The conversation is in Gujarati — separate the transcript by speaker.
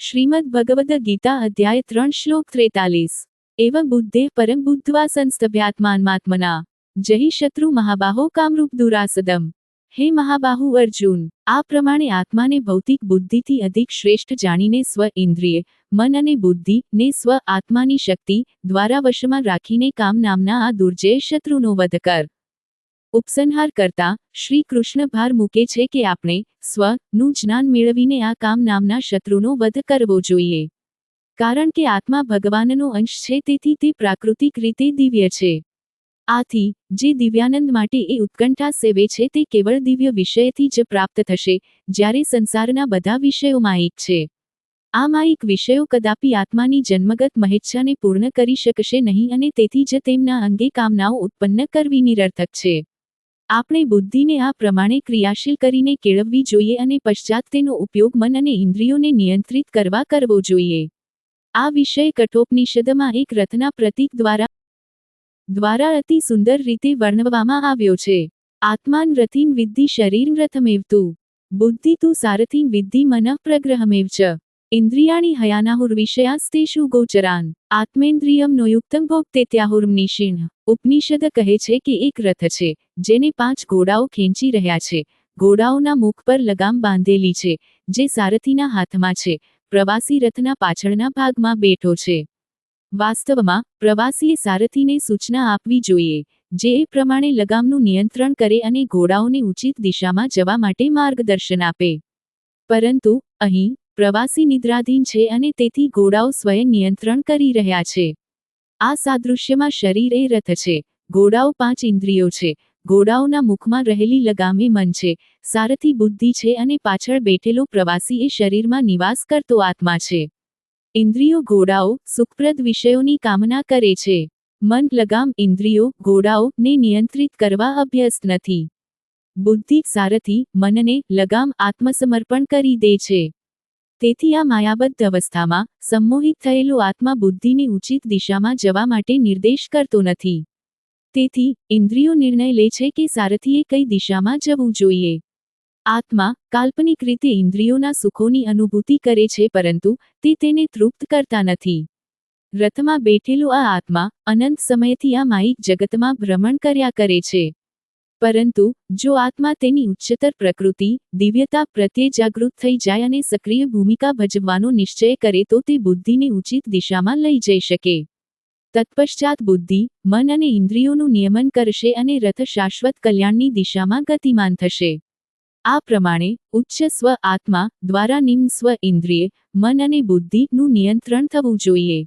Speaker 1: શ્રીમદ ભગવદ ગીતા અધ્યાય ત્રણ શ્લોક ત્રેતાલીસ. એવ બુદ્ધે પરમ બુદ્ધવા સંસ્તભ્યાત્માન્માત્મના જહી શત્રુ મહાબાહો કામરૂપ દુરાસદમ. હે મહાબાહુ અર્જુન, આ પ્રમાણે આત્માને ભૌતિક બુદ્ધિથી અધિક શ્રેષ્ઠ જાણીને સ્વ ઇન્દ્રિય, મન અને બુદ્ધિ ને સ્વ આત્માની શક્તિ દ્વારા વશમાં રાખીને કામ નામના આ દુર્જય શત્રુનો વધ કર. ઉપસંહાર કરતા શ્રી કૃષ્ણ ભાર મૂકે છે કે આપણે સ્વનું જ્ઞાન મેળવીને આ કામ નામના શત્રુનો વધ કરવો જોઈએ. કારણ કે આત્મા ભગવાનનો અંશ છે તેથી તે પ્રાકૃતિક રીતે દિવ્ય છે. આથી, જે દિવ્યાનંદ માટે એ ઉત્કંઠા સેવે છે તે કેવળ દિવ્ય વિષયથી જ પ્રાપ્ત થશે, જ્યારે સંસારના બધા વિષયો માયિક છે. આ માયિક વિષયો કદાપી આત્માની જન્મગત મહેચ્છાને પૂર્ણ કરી શકશે નહીં અને તેથી જ તેમના અંગે કામનાઓ ઉત્પન્ન કરવી નિરર્થક છે. આપણે બુદ્ધિને આ પ્રમાણે ક્રિયાશીલ કરીને કેળવવી જોઈએ અને પશ્ચાત તેનો ઉપયોગ મન અને ઇન્દ્રિયોને નિયંત્રિત કરવા કરવો જોઈએ. આ વિષય કઠોપનિષદમાં એક રથના પ્રતીક દ્વારા દ્વારા અતિ સુંદર રીતે વર્ણવવામાં આવ્યો છે. આત્માન રથિન વિદ્ધિ શરીર રથમેવતું. બુદ્ધિ તું સારથિન વિદ્ધિ મનઃ પ્રગ્રહમેવ ચ. ઇન્દ્રિયાણી હયાનાહુર હયાનાહુર્વિષયાસ્તેષુ ગોચરાન? આત્મેન્દ્રિયમ નોયુક્તમ ભોગતે ત્યાહુર્મનિષિણ ઉપનિષદ કહે છે કે એક રથ છે, જેને પાંચ ઘોડાઓ ખેંચી રહ્યા છે. ઘોડાઓના મુખ પર લગામ બાંધેલી છે, જે સારથીના હાથમાં છે, પ્રવાસી રથના પાછળના ભાગમાં બેઠો છે. વાસ્તવમાં, પ્રવાસીએ સારથીને સૂચના આપવી જોઈએ, જે એ પ્રમાણે લગામનું નિયંત્રણ કરે અને ઘોડાઓને ઉચિત દિશામાં જવા માટે માર્ગદર્શન આપે. પરંતુ, અહીં પ્રવાસી નિદ્રાધીન છે અને તેથી ઘોડાઓ સ્વયં નિયંત્રણ કરી રહ્યા છે. આ સાદૃશ્યમાં શરીર એ રથ છે. ઘોડાઓ પાંચ ઇન્દ્રિયો છે. ઘોડાઓના મુખમાં રહેલી લગામે મન છે. સારથી બુદ્ધિ છે અને પાછળ બેઠેલો પ્રવાસી એ શરીરમાં નિવાસ કરતો આત્મા છે. ઇન્દ્રિયો ઘોડાઓ સુખપ્રદ વિષયોની કામના કરે છે. મન લગામ ઇન્દ્રિયો ઘોડાઓને નિયંત્રિત કરવા અભ્યસ્ત નથી. બુદ્ધિ સારથી મનને લગામ આત્મસમર્પણ કરી દે છે. તેથી આ માયાબદ્ધ અવસ્થામાં સંમોહિત થયેલું આત્મા બુદ્ધિને ઉચિત દિશામાં જવા માટે નિર્દેશ કરતો નથી. તેથી, ઇન્દ્રિયો નિર્ણય લે છે કે સારથીએ કઈ દિશામાં જવું જોઈએ. આત્મા કાલ્પનિક રીતે ઇન્દ્રિયોના સુખોની અનુભૂતિ કરે છે પરંતુ તે તેને તૃપ્ત કરતા નથી. રથમાં બેઠેલો આ આત્મા અનંત સમયથી આ માયિક જગતમાં ભ્રમણ કર્યા કરે છે. પરંતુ, જો આત્મા તેની ઉચ્ચતર પ્રકૃતિ, દિવ્યતા પ્રત્યે જાગૃત થઈ જાય અને સક્રિય ભૂમિકા ભજવવાનો નિશ્ચય કરે તો તે બુદ્ધિને ઉચિત દિશામાં લઈ જઈ શકે. તત્પશ્ચાત બુદ્ધિ, મન અને ઇન્દ્રિયોનું નિયમન કરશે અને રથ શાશ્વત કલ્યાણની દિશામાં ગતિમાન થશે. આ પ્રમાણે, ઉચ્ચ સ્વ આત્મા, દ્વારા નિમ્ન સ્વ ઇન્દ્રિય, મન અને બુદ્ધિનું નિયંત્રણ થવું જોઈએ.